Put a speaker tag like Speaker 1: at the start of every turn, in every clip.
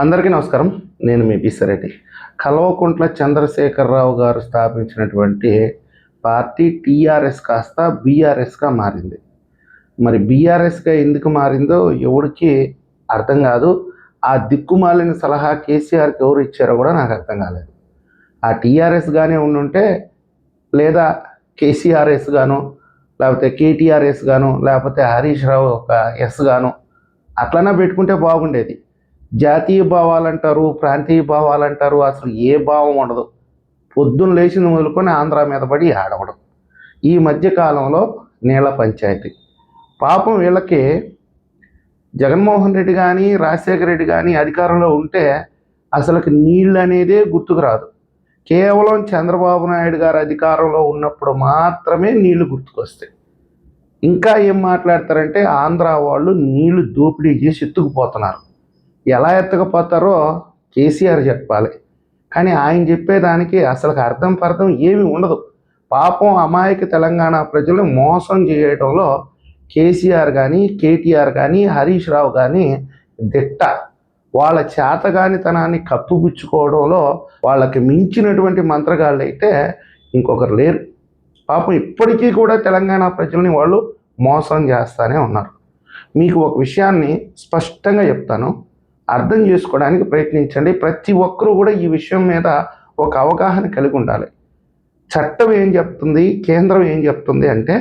Speaker 1: అందరికీ నమస్కారం. నేను మీ బిసరెడ్డి కల్వకుంట్ల చంద్రశేఖరరావు గారు స్థాపించినటువంటి పార్టీ టీఆర్ఎస్ కాస్త బీఆర్ఎస్గా మారింది. మరి బీఆర్ఎస్గా ఎందుకు మారిందో ఎవరికి అర్థం కాదు. ఆ దిక్కుమాలిన సలహా కేసీఆర్కి ఎవరు ఇచ్చారో కూడా నాకు అర్థం కాలేదు. ఆ టీఆర్ఎస్గానే ఉండుంటే లేదా కేసీఆర్ఎస్ గాను లేకపోతే కేటీఆర్ఎస్ గాను లేకపోతే హరీష్ రావు ఒక ఎస్ గాను అట్లనే పెట్టుకుంటే బాగుండేది. జాతీయ భావాలు అంటారు ప్రాంతీయ భావాలు అంటారు అసలు ఏ భావం ఉండదు. పొద్దున్న లేచింది మొదలుకొని ఆంధ్ర మీద పడి ఆడవడం ఈ మధ్య కాలంలో నీళ్ళ పంచాయతీ. పాపం వీళ్ళకి జగన్మోహన్ రెడ్డి కానీ రాజశేఖర రెడ్డి కానీ అధికారంలో ఉంటే అసలుకి నీళ్ళు అనేదే గుర్తుకు రాదు. కేవలం చంద్రబాబు నాయుడు గారు అధికారంలో ఉన్నప్పుడు మాత్రమే నీళ్ళు గుర్తుకొస్తాయి. ఇంకా ఏం మాట్లాడతారంటే ఆంధ్ర వాళ్ళు నీళ్ళు దోపిడీ చేసి ఎత్తుకుపోతున్నారు. ఎలా ఎత్తకపోతారో కేసీఆర్ చెప్పాలి. కానీ ఆయన చెప్పేదానికి అసలు అర్థం పర్థం ఏమీ ఉండదు. పాపం అమాయక తెలంగాణ ప్రజలు మోసం చేయడంలో కేసీఆర్ కానీ కేటీఆర్ కానీ హరీష్ రావు కానీ దిట్ట. వాళ్ళ చేతగానితనాన్ని కప్పుపుచ్చుకోవడంలో వాళ్ళకి మించినటువంటి మంత్రగాళ్ళు అయితే ఇంకొకరు లేరు. పాపం ఇప్పటికీ కూడా తెలంగాణ ప్రజల్ని వాళ్ళు మోసం చేస్తానే ఉన్నారు. మీకు ఒక విషయాన్ని స్పష్టంగా చెప్తాను. అర్థం చేసుకోవడానికి ప్రయత్నించండి. ప్రతి ఒక్కరూ కూడా ఈ విషయం మీద ఒక అవగాహన కలిగి ఉండాలి. చట్టం ఏం చెప్తుంది? కేంద్రం ఏం చెప్తుంది అంటే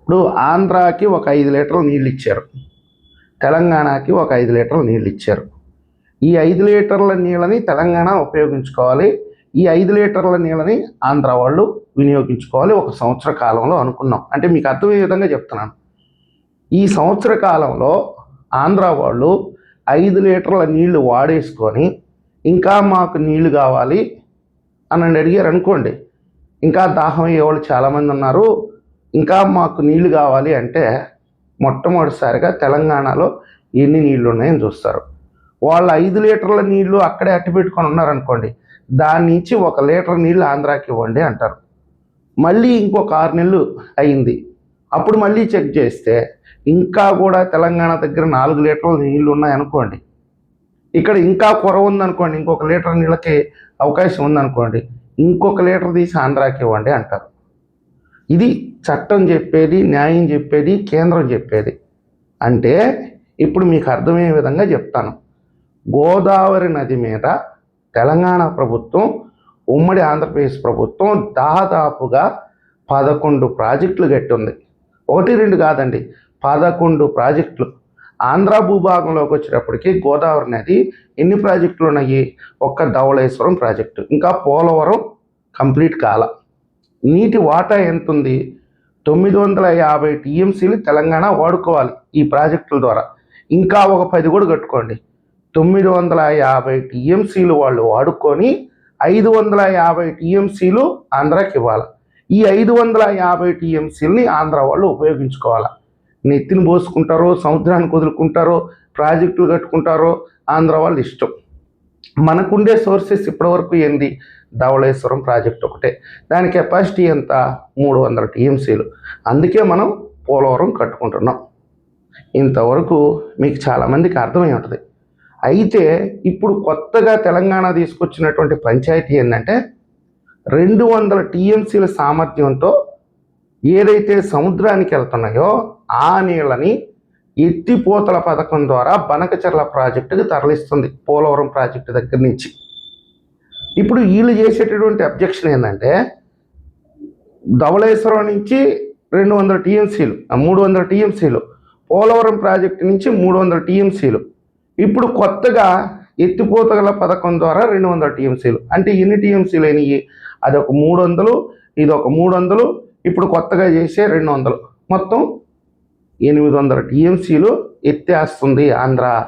Speaker 1: ఇప్పుడు ఆంధ్రాకి ఒక ఐదు లీటర్లు నీళ్ళు ఇచ్చారు. తెలంగాణకి ఒక ఐదు లీటర్లు నీళ్ళు ఇచ్చారు. ఈ ఐదు లీటర్ల నీళ్ళని తెలంగాణ ఉపయోగించుకోవాలి. ఈ ఐదు లీటర్ల నీళ్ళని ఆంధ్ర వాళ్ళు వినియోగించుకోవాలి. ఒక సంవత్సర కాలంలో అనుకున్నాం. అంటే మీకు అర్థమయ్యే విధంగా చెప్తున్నాను. ఈ సంవత్సర కాలంలో ఆంధ్ర వాళ్ళు ఐదు లీటర్ల నీళ్ళు వాడేసుకొని ఇంకా మాకు నీళ్ళు కావాలి అని అడిగారు అనుకోండి. ఇంకా దాహం అయ్యేవాళ్ళు చాలామంది ఉన్నారు. ఇంకా మాకు నీళ్ళు కావాలి అంటే మొట్టమొదటిసారిగా తెలంగాణలో ఎన్ని నీళ్ళు ఉన్నాయని చూస్తారు. వాళ్ళు ఐదు లీటర్ల నీళ్ళు అక్కడే అట్టి పెట్టుకొని ఉన్నారనుకోండి దాని నుంచి ఒక లీటర్ నీళ్ళు ఆంధ్రాకి ఇవ్వండి అంటారు. మళ్ళీ ఇంకొక ఆరు నెలలు అయింది. అప్పుడు మళ్ళీ చెక్ చేస్తే ఇంకా కూడా తెలంగాణ దగ్గర నాలుగు లీటర్ల నీళ్ళు ఉన్నాయనుకోండి ఇక్కడ ఇంకా కొరవ ఉందనుకోండి ఇంకొక లీటర్ నీళ్ళకి అవకాశం ఉందనుకోండి ఇంకొక లీటర్ తీసి ఆంధ్రాకి ఇవ్వండి అంటారు. ఇది చట్టం చెప్పేది న్యాయం చెప్పేది కేంద్రం చెప్పేది. అంటే ఇప్పుడు మీకు అర్థమయ్యే విధంగా చెప్తాను. గోదావరి నది మీద తెలంగాణ ప్రభుత్వం ఉమ్మడి ఆంధ్రప్రదేశ్ ప్రభుత్వం దాదాపుగా పదకొండు ప్రాజెక్టులు కట్టింది. ఒకటి రెండు కాదండి. పదకొండు ప్రాజెక్టులు ఆంధ్ర భూభాగంలోకి వచ్చేటప్పటికి గోదావరి నది ఎన్ని ప్రాజెక్టులు ఉన్నాయి? ఒక్క ధవళేశ్వరం ప్రాజెక్టు. ఇంకా పోలవరం కంప్లీట్ కాల. నీటి వాటా ఎంత ఉంది తొమ్మిది వందల యాభై టీఎంసీలు తెలంగాణ వాడుకోవాలి ఈ ప్రాజెక్టుల ద్వారా. ఇంకా ఒక పది కూడా కట్టుకోండి. తొమ్మిది వందల యాభై టీఎంసీలు వాళ్ళు వాడుకొని ఐదు వందల యాభై టీఎంసీలు ఆంధ్రాకి ఇవ్వాలి. ఈ ఐదు వందల యాభై టీఎంసీలని ఆంధ్ర వాళ్ళు ఉపయోగించుకోవాలి. నెత్తిని పోసుకుంటారో సముద్రానికి వదులుకుంటారో ప్రాజెక్టులు కట్టుకుంటారో ఆంధ్ర వాళ్ళు ఇష్టం. మనకుండే సోర్సెస్ ఇప్పటివరకు ఏంది? ధవళేశ్వరం ప్రాజెక్ట్ ఒకటే. దాని కెపాసిటీ ఎంత? మూడు వందల టీఎంసీలు. అందుకే మనం పోలవరం కట్టుకుంటున్నాం. ఇంతవరకు మీకు చాలామందికి అర్థమై ఉంటుంది. అయితే ఇప్పుడు కొత్తగా తెలంగాణ తీసుకొచ్చినటువంటి పంచాయతీ ఏంటంటే రెండు వందల టీఎంసీల సామర్థ్యంతో ఏదైతే సముద్రానికి వెళ్తున్నాయో ఆ నీళ్ళని ఎత్తిపోతల పథకం ద్వారా బనకచర్ల ప్రాజెక్టుకి తరలిస్తుంది పోలవరం ప్రాజెక్టు దగ్గర నుంచి. ఇప్పుడు వీళ్ళు చేసేటటువంటి అబ్జెక్షన్ ఏంటంటే ధవళేశ్వరం నుంచి రెండు వందల టీఎంసీలు మూడు వందల టీఎంసీలు పోలవరం ప్రాజెక్టు నుంచి మూడు వందల టీఎంసీలు. ఇప్పుడు కొత్తగా ఎత్తిపోతగల పథకం ద్వారా రెండు వందల టీఎంసీలు. అంటే ఎన్ని టీఎంసీలు అయినాయి? అది ఒక మూడు వందలు ఇది ఒక మూడు వందలు ఇప్పుడు కొత్తగా చేసే రెండు వందలు. మొత్తం ఎనిమిది వందల. టీఎంసీలు ఎత్తేస్తుంది ఆంధ్ర.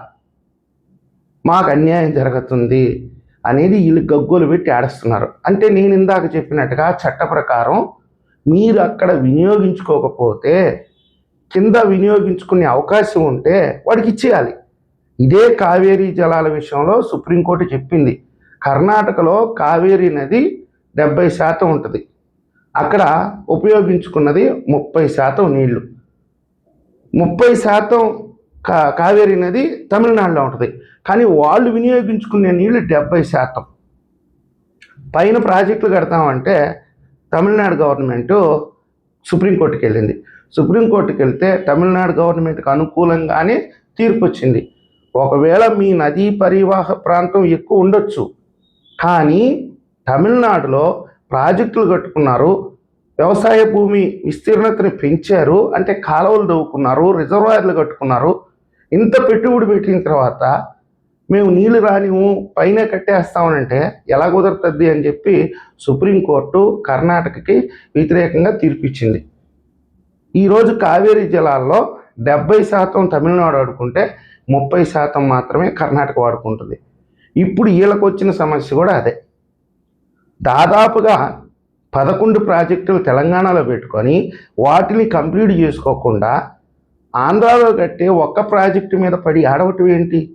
Speaker 1: మాకు అన్యాయం జరుగుతుంది అనేది వీళ్ళు గగ్గోలు పెట్టి ఆడేస్తున్నారు. అంటే నేను ఇందాక చెప్పినట్టుగా చట్ట ప్రకారం మీరు అక్కడ వినియోగించుకోకపోతే కింద వినియోగించుకునే అవకాశం ఉంటే వాడికి ఇచ్చేయాలి. ఇదే కావేరీ జలాల విషయంలో సుప్రీంకోర్టు చెప్పింది. కర్ణాటకలో కావేరీ నది డెబ్బై శాతం ఉంటుంది. అక్కడ ఉపయోగించుకున్నది ముప్పై శాతం నీళ్ళు. ముప్పై శాతం కా కావేరీ నది తమిళనాడులో ఉంటుంది. కానీ వాళ్ళు వినియోగించుకునే నీళ్ళు డెబ్బై శాతం. పైన ప్రాజెక్టులు కడతామంటే తమిళనాడు గవర్నమెంటు సుప్రీంకోర్టుకి వెళ్ళింది. సుప్రీంకోర్టుకి వెళ్తే తమిళనాడు గవర్నమెంట్కి అనుకూలంగానే తీర్పు వచ్చింది. ఒకవేళ మీ నదీ పరివాహ ప్రాంతం ఎక్కువ ఉండొచ్చు. కానీ తమిళనాడులో ప్రాజెక్టులు కట్టుకున్నారు వ్యవసాయ భూమి విస్తీర్ణతని పెంచారు అంటే కాలువలు దవ్వుకున్నారు రిజర్వాయర్లు కట్టుకున్నారు ఇంత పెట్టుబడి పెట్టిన తర్వాత మేము నీళ్ళు రానివు పైన కట్టేస్తామనంటే ఎలా కుదురుతుంది అని చెప్పి సుప్రీంకోర్టు కర్ణాటకకి వ్యతిరేకంగా తీర్పిచ్చింది. ఈరోజు కావేరీ జలాల్లో డెబ్బై శాతం తమిళనాడు ఆడుకుంటే ముప్పై శాతం మాత్రమే కర్ణాటక వాడుకుంటుంది. ఇప్పుడు వీళ్ళకు వచ్చిన సమస్య కూడా అదే. దాదాపుగా పదకొండు ప్రాజెక్టులు తెలంగాణలో పెట్టుకొని వాటిని కంప్లీట్ చేసుకోకుండా ఆంధ్రాలో కట్టే ఒక్క ప్రాజెక్టు మీద పడి ఆడవటం ఏంటి?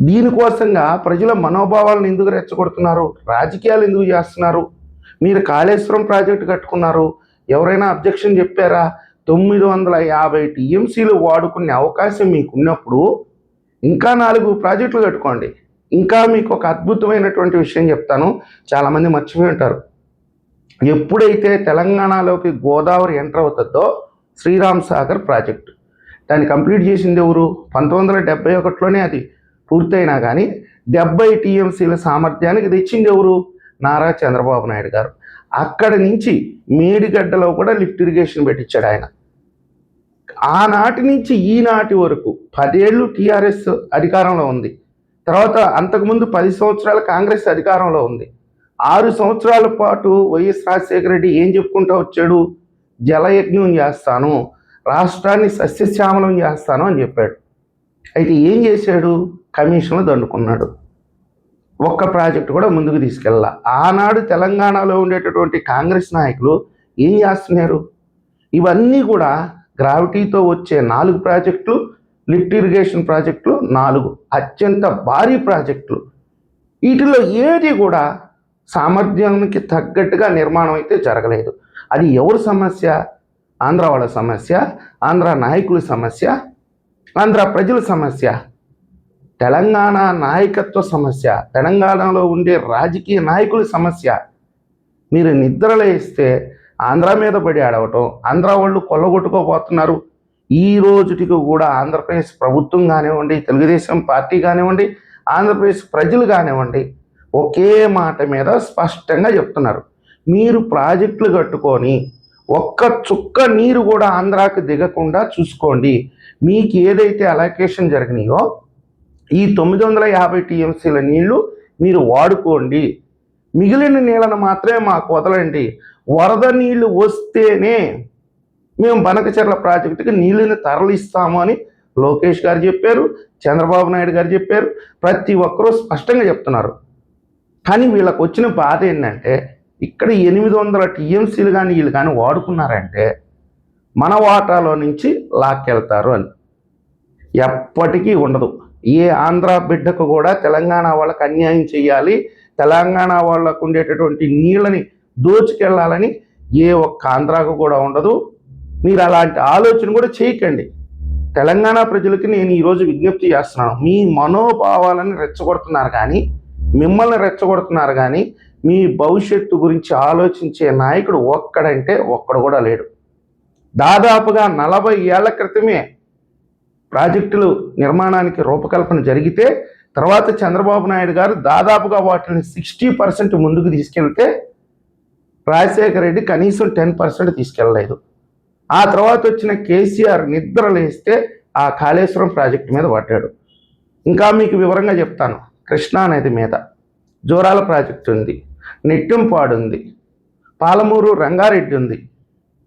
Speaker 1: దీనికోసంగా ప్రజల మనోభావాలను ఎందుకు రెచ్చగొడుతున్నారు? రాజకీయాలు ఎందుకు చేస్తున్నారు? మీరు కాళేశ్వరం ప్రాజెక్టు కట్టుకున్నారు. ఎవరైనా అబ్జెక్షన్ చెప్పారా? తొమ్మిది వందల యాభై టీఎంసీలు వాడుకునే అవకాశం మీకు ఉన్నప్పుడు ఇంకా నాలుగు ప్రాజెక్టులు కట్టుకోండి. ఇంకా మీకు ఒక అద్భుతమైనటువంటి విషయం చెప్తాను. చాలామంది మర్చిపోయి ఉంటారు. ఎప్పుడైతే తెలంగాణలోకి గోదావరి ఎంటర్ అవుతుందో శ్రీరామ్ సాగర్ ప్రాజెక్టు. దాన్ని కంప్లీట్ చేసింది ఎవరు? పంతొమ్మిది వందల డెబ్బై ఒకటిలోనే అది పూర్తయినా కానీ డెబ్బై టీఎంసీల సామర్థ్యానికి తెచ్చింది ఎవరు? నారా చంద్రబాబు నాయుడు గారు. అక్కడి నుంచి మేడిగడ్డలో కూడా లిఫ్ట్ ఇరిగేషన్ పెట్టించాడు ఆయన. ఆనాటి నుంచి ఈనాటి వరకు పదేళ్ళు టీఆర్ఎస్ అధికారంలో ఉంది. తర్వాత అంతకుముందు పది సంవత్సరాలు కాంగ్రెస్ అధికారంలో ఉంది. ఆరు సంవత్సరాల పాటు వైఎస్ రాజశేఖర రెడ్డి ఏం చెప్పుకుంటూ వచ్చాడు? జలయజ్ఞం చేస్తాను రాష్ట్రాన్ని సస్యశ్యామలం చేస్తాను అని చెప్పాడు. అయితే ఏం చేశాడు? కమిషన్లు దండుకున్నాడు. ఒక్క ప్రాజెక్టు కూడా ముందుకు తీసుకెళ్ళా ఆనాడు తెలంగాణలో ఉండేటటువంటి కాంగ్రెస్ నాయకులు ఏం చేస్తున్నారు? ఇవన్నీ కూడా గ్రావిటీతో వచ్చే నాలుగు ప్రాజెక్టులు లిఫ్ట్ ఇరిగేషన్ ప్రాజెక్టులు నాలుగు అత్యంత భారీ ప్రాజెక్టులు. వీటిలో ఏది కూడా సామర్థ్యానికి తగ్గట్టుగా నిర్మాణం అయితే జరగలేదు. అది ఎవరి సమస్య? ఆంధ్ర వాళ్ళ సమస్య ఆంధ్ర నాయకుల సమస్య ఆంధ్ర ప్రజల సమస్య తెలంగాణ నాయకత్వ సమస్య తెలంగాణలో ఉండే రాజకీయ నాయకుల సమస్య. మీరు నిద్రలేస్తే ఆంధ్ర మీద పడి ఆడవటం ఆంధ్ర వాళ్ళు కొల్లగొట్టుకోబోతున్నారు. ఈ రోజుటికి కూడా ఆంధ్రప్రదేశ్ ప్రభుత్వం కానివ్వండి తెలుగుదేశం పార్టీ కానివ్వండి ఆంధ్రప్రదేశ్ ప్రజలు కానివ్వండి ఒకే మాట మీద స్పష్టంగా చెప్తున్నారు. మీరు ప్రాజెక్టులు కట్టుకొని ఒక్క చుక్క నీరు కూడా ఆంధ్రాకి దిగకుండా చూసుకోండి. మీకు ఏదైతే అలొకేషన్ జరిగినాయో ఈ తొమ్మిది వందల యాభై టీఎంసీల నీళ్ళు మీరు వాడుకోండి. మిగిలిన నీళ్ళను మాత్రమే మాకు వదలండి. వరద నీళ్ళు వస్తేనే మేము బనకచెర్ల ప్రాజెక్టుకి నీళ్ళని తరలిస్తాము అని లోకేష్ గారు చెప్పారు చంద్రబాబు నాయుడు గారు చెప్పారు. ప్రతి ఒక్కరూ స్పష్టంగా చెప్తున్నారు. కానీ వీళ్ళకు వచ్చిన బాధ ఏంటంటే ఇక్కడ ఎనిమిది వందల టీఎంసీలు కానీ వీళ్ళు కానీ వాడుకున్నారంటే మన వాటాలో నుంచి లాక్కెళ్తారు అని. ఎప్పటికీ ఉండదు. ఏ ఆంధ్ర బిడ్డకు కూడా తెలంగాణ వాళ్ళకి అన్యాయం చేయాలి తెలంగాణ వాళ్ళకు ఉండేటటువంటి నీళ్ళని దోచుకెళ్ళాలని ఏ ఒక్క ఆంధ్రాకు కూడా ఉండదు. మీరు అలాంటి ఆలోచన కూడా చేయకండి. తెలంగాణ ప్రజలకి నేను ఈరోజు విజ్ఞప్తి చేస్తున్నాను. మీ మనోభావాలను రెచ్చగొడుతున్నారు కానీ మిమ్మల్ని రెచ్చగొడుతున్నారు కానీ మీ భవిష్యత్తు గురించి ఆలోచించే నాయకుడు ఒక్కడంటే ఒక్కడు కూడా లేడు. దాదాపుగా నలభై ఏళ్ళ క్రితమే ప్రాజెక్టులు నిర్మాణానికి రూపకల్పన జరిగితే తర్వాత చంద్రబాబు నాయుడు గారు దాదాపుగా వాటిని సిక్స్టీ పర్సెంట్ ముందుకు తీసుకెళ్తే రాజశేఖర రెడ్డి కనీసం టెన్ పర్సెంట్ తీసుకెళ్ళలేదు ఆ తర్వాత వచ్చిన కేసీఆర్ నిద్ర లేస్తే ఆ కాళేశ్వరం ప్రాజెక్ట్ మీద పడ్డాడు. ఇంకా మీకు వివరంగా చెప్తాను. కృష్ణా నది మీద జోరాల ప్రాజెక్టు ఉంది. నెట్టింపాడు ఉంది. పాలమూరు రంగారెడ్డి ఉంది.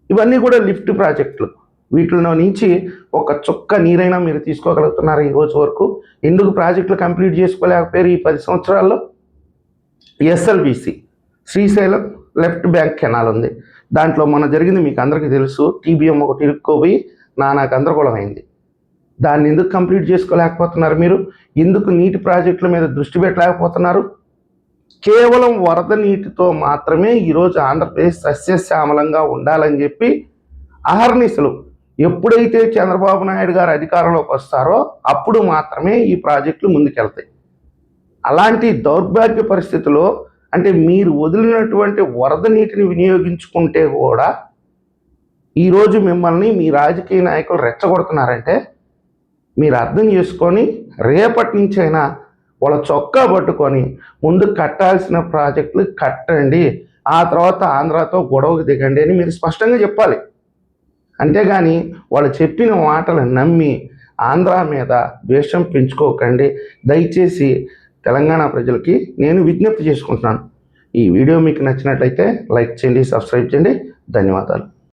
Speaker 1: ఇవన్నీ కూడా లిఫ్ట్ ప్రాజెక్టులు. వీటిలో నుంచి ఒక చుక్క నీరైనా మీరు తీసుకోగలుగుతున్నారు ఈ రోజు వరకు? ఎందుకు ప్రాజెక్టులు కంప్లీట్ చేసుకోలేకపోయారు ఈ పది సంవత్సరాల్లో? SLBC Srisailam left bank canal ఉంది. దాంట్లో మొన్న జరిగింది మీకు అందరికీ తెలుసు. టీబీఎం ఒకటి ఇరుక్కోపోయి నానా గందరగోళం అయింది. దాన్ని ఎందుకు కంప్లీట్ చేసుకోలేకపోతున్నారు మీరు? ఎందుకు నీటి ప్రాజెక్టుల మీద దృష్టి పెట్టలేకపోతున్నారు? కేవలం వరద నీటితో మాత్రమే ఈరోజు ఆంధ్రప్రదేశ్ సస్యశ్యామలంగా ఉండాలని చెప్పి అహర్నిశలు ఎప్పుడైతే చంద్రబాబు నాయుడు గారు అధికారంలోకి వస్తారో అప్పుడు మాత్రమే ఈ ప్రాజెక్టులు ముందుకెళ్తాయి. అలాంటి దౌర్భాగ్య పరిస్థితిలో అంటే మీరు వదిలినటువంటి వరద నీటిని వినియోగించుకుంటే కూడా ఈరోజు మిమ్మల్ని మీ రాజకీయ నాయకులు రెచ్చగొడుతున్నారంటే మీరు అర్థం చేసుకొని రేపటి నుంచైనా వాళ్ళ చొక్కా పట్టుకొని ముందు కట్టాల్సిన ప్రాజెక్టులు కట్టండి ఆ తర్వాత ఆంధ్రాతో గొడవకు దిగండి అని మీరు స్పష్టంగా చెప్పాలి. అంతేగాని వాళ్ళు చెప్పిన మాటలు నమ్మి ఆంధ్ర మీద ద్వేషం పెంచుకోకండి. దయచేసి తెలంగాణ ప్రజలకి నేను విజ్ఞప్తి చేసుకుంటున్నాను. ఈ వీడియో మీకు నచ్చినట్లయితే లైక్ చేయండి సబ్స్క్రైబ్ చేయండి. ధన్యవాదాలు.